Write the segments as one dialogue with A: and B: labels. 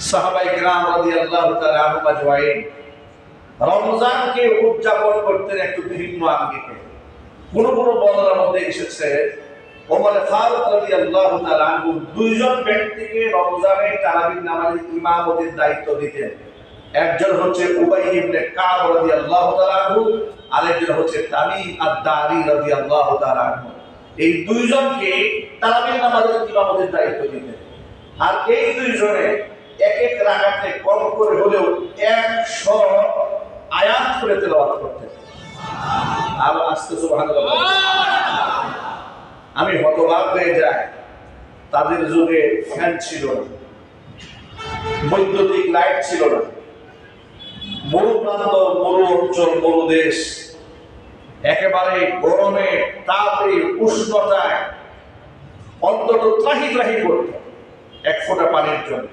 A: সাহাবাই গ্রাম রাদিয়াল্লাহু তাআলা আনহুম আজমাইন রমজানকে উদযাপন করতেন একটু ভিন্ন আঙ্গিকে। কোন কোন বর্ণনার মধ্যে এসেছে, ওমর ফারুক রাদিয়াল্লাহু তাআলা আনহু দুইজন ব্যক্তিকে রমজানের তারাবির নামাজের ইমামতির দায়িত্ব দিতেন। একজন হচ্ছে উবাই ইবনে কাব রাদিয়াল্লাহু তাআলা আনহু, আরেকজন হচ্ছে তামিম আদ-দারি রাদিয়াল্লাহু তাআলা আনহু। এই দুইজনকে তারাবির নামাজের ইমামতির দায়িত্ব দিতেন। আর এই দুইজনে এক এক রাগাতে কম করে হলেও একশো আয়াত করে তেলাওয়াত করতেন আর আস্তে আমি হতবাক হয়ে যাই, তাদের যুগে ফ্যান ছিল না, বৈদ্যুতিক লাইট ছিল না। মরু প্রান্ত, মরু অঞ্চল, মরু দেশ, একেবারে গরমে, তাপে, উষ্ণতায় অন্তত ত্রাহি ত্রাহি করত, এক ফোঁটা পানির জন্য।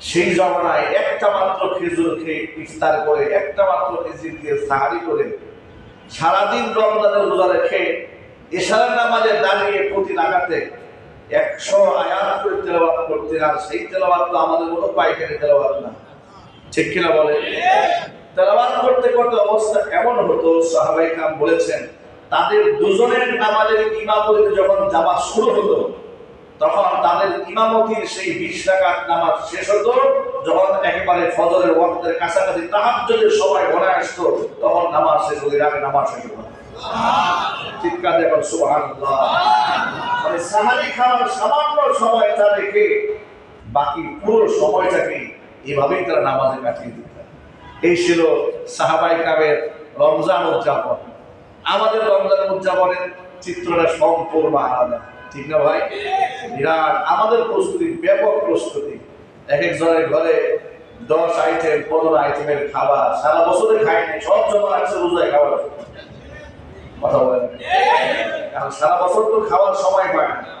A: সেই জমানায় একটা মাত্র খেজুর খেয়ে ইফতার করে, একটা মাত্র খেজুর দিয়ে সাহারি করে, সারাদিন রমজানের রোজা রেখে এশারা নামাজে দাঁড়িয়ে প্রতি লাগাতে একশো আয়াত করে তেলাওয়াত করতেন, আর সেই তেলাওয়াত তো আমাদের কোনো পাইকারি তেলাওয়াত না। ঠিক কিনা বলে তেলাওয়াত করতে করতে অবস্থা এমন হতো, সাহাবাই কাম বলেছেন, তাদের দুজনের নামাজের ইমামতিতে যখন জামাত শুরু হতো তখন তাদের ইমামতির সেই বিশ রাকাত নামাজ শেষ হতো। যখন একেবারে ফজরের ওয়াক্তের কাছাকাছি তাহাজ্জুদের সময় ঘরে আসতো, তখন নামাজ শেষ হলে আগে নামাজ শেষ হতো। মানে বাকি সময়টাকে এভাবেই তারা নামাজে কাটিয়ে দিত। এই ছিল সাহাবাই রমজান উদযাপন। আমাদের রমজান উদযাপনের চিত্রটা সম্পূর্ণ আলাদা। ঠিক না ভাই? বিরাট, আমাদের প্রস্তুতি, ব্যাপক প্রস্তুতি। এক একজনের ঘরে দশ আইটেম পনেরো আইটেমের খাবার। সারা বছরে খায়নি সব জমা রাখছে রোজায় খাবার। কথা বলেন। কারণ সারা বছর তো খাওয়ার সময় পায় না।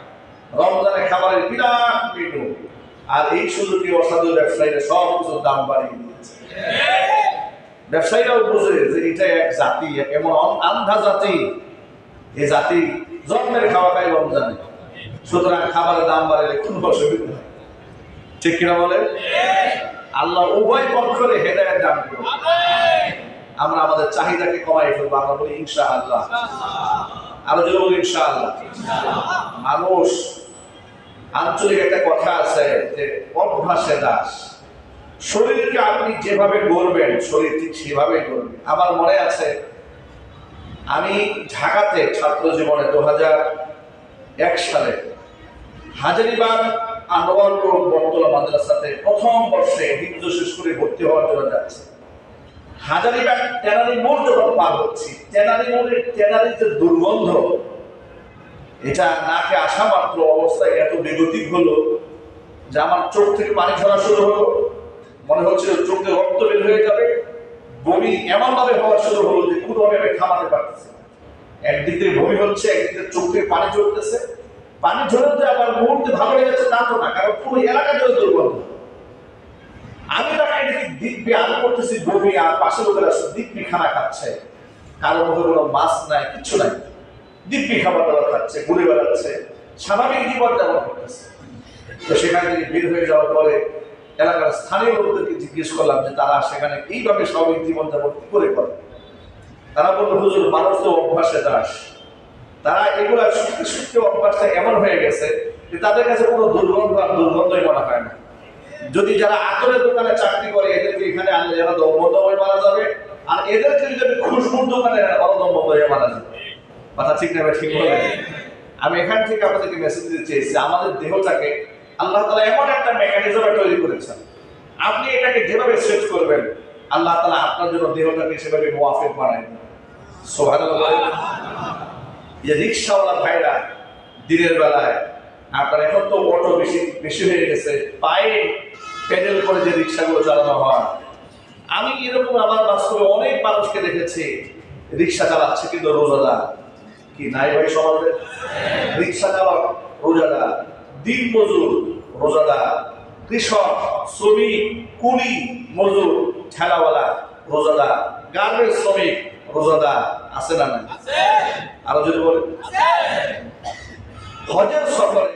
A: রমজানে খাবারের বিরাট মেনু আর এই সুযোগে অসাধু ব্যবসায়ীরা সব কিছুর দাম বাড়িয়ে দিয়েছে। ব্যবসায়ীরাও বুঝে যে এটা এক জাতি এমন আন্ধা জাতি। এই জাতি জন্মের খাওয়া খায় রমজানে সুতরাং খাবারের দাম বাড়ালে কোন অসুবিধা নেই। ঠিক কিনা বলে আল্লাহ উভয় পক্ষরে দান করুন। আমরা আমাদের চাহিদাকে কমাই ফেলব, আমরা বলি ইনশা আল্লাহ আরও যদি বলি ইনশা আল্লাহ মানুষ, আঞ্চলিক একটা কথা আছে যে অভ্যাসে দাস। শরীরকে আপনি যেভাবে গড়বেন শরীর ঠিক সেভাবেই গড়বে আমার মনে আছে আমি ঢাকাতে ছাত্র জীবনে দু এক সালে হাজারিবাগ আনোয়ার রোড বটতলা মাদ্রাসাতে প্রথম বর্ষে হিন্দু শেষ করে ভর্তি হওয়ার জন্য যাচ্ছে। হাজারিবাগ ট্যানারি মোড় যখন পার হচ্ছি ট্যানারি মোড়ের ট্যানারির যে দুর্গন্ধ, এটা নাকে আসা মাত্র অবস্থায় এত বেগতিক হলো যে আমার চোখ থেকে পানি ঝরা শুরু হলো। মনে হচ্ছে চোখ রক্ত বের হয়ে যাবে। বমি এমন ভাবে হওয়া শুরু হলো যে কোনোভাবে আমি থামাতে পারতেছি। একদিক থেকে বমি হচ্ছে, একদিক চোখ পানি ঝরতেছে। পানি ঝরে যে আবার মুহূর্তে ভালো হয়ে যাচ্ছে তা তো না, কারণ পুরো এলাকা জুড়ে দুর্গন্ধ। আমি তাকে করতেছি, বমি আর পাশে লোকেরা দিব্যি খানা খাচ্ছে। কারও মুখে কোনো মাছ নাই, কিচ্ছু নাই। দিব্যি খাবার দাবার খাচ্ছে ঘুরে বেড়াচ্ছে স্বাভাবিক জীবন যাপন করতেছে। তো সেখান থেকে বের হয়ে যাওয়ার পরে এলাকার স্থানীয় লোকদেরকে জিজ্ঞেস করলাম যে তারা সেখানে এইভাবে স্বাভাবিক জীবন যাপন কি করে করে? তারা বলল, হুজুর, মানুষ তো অভ্যাসে দাস। তারা এগুলা সত্যি সত্যি অভ্যাসটা এমন হয়ে গেছে যে তাদের কাছে কোনো দুর্গন্ধ আর দুর্গন্ধই মনে হয় না। যদি যারা আতরের দোকানে চাকরি করে, এদেরকে এখানে আনলে যারা দমবন্ধ হয়ে মারা যাবে, আর এদেরকে যদি আমি খুশবুর দোকানে অদমবন্ধ হয়ে মারা যাবে। কথা ঠিক না ঠিক আমি এখান থেকে আপনাদেরকে মেসেজ দিতে চেয়েছি, আমাদের দেহটাকে আল্লাহ তালা এমন একটা মেকানিজমে তৈরি করেছেন। আপনি এটাকে যেভাবে সেট করবেন, আল্লাহ তালা আপনার জন্য দেহটাকে সেভাবে মোয়াফেক বানায় সোহান যে রিক্সাওয়ালা ভাইরা দিনের বেলায়, আপনার এখন তো অটো বেশি বেশি হয়ে গেছে, পায়ে প্যাডেল করে যে রিক্সাগুলো চালানো হয়। আমি এরকম আমার বাস্তবে অনেক মানুষকে দেখেছি, রিক্সা চালাচ্ছে কিন্তু রোজাদার। কি, নাই ভাই সমাজে? রিক্সা চালক রোজাদার। দিন মজুর রোজাদার কৃষক শ্রমিক কুড়ি মজুর ঠেলাওয়ালা রোজাদার গার্মেন্টস শ্রমিক রোজাদার আছে না নাই? আরও যদি বলে হজের সফরে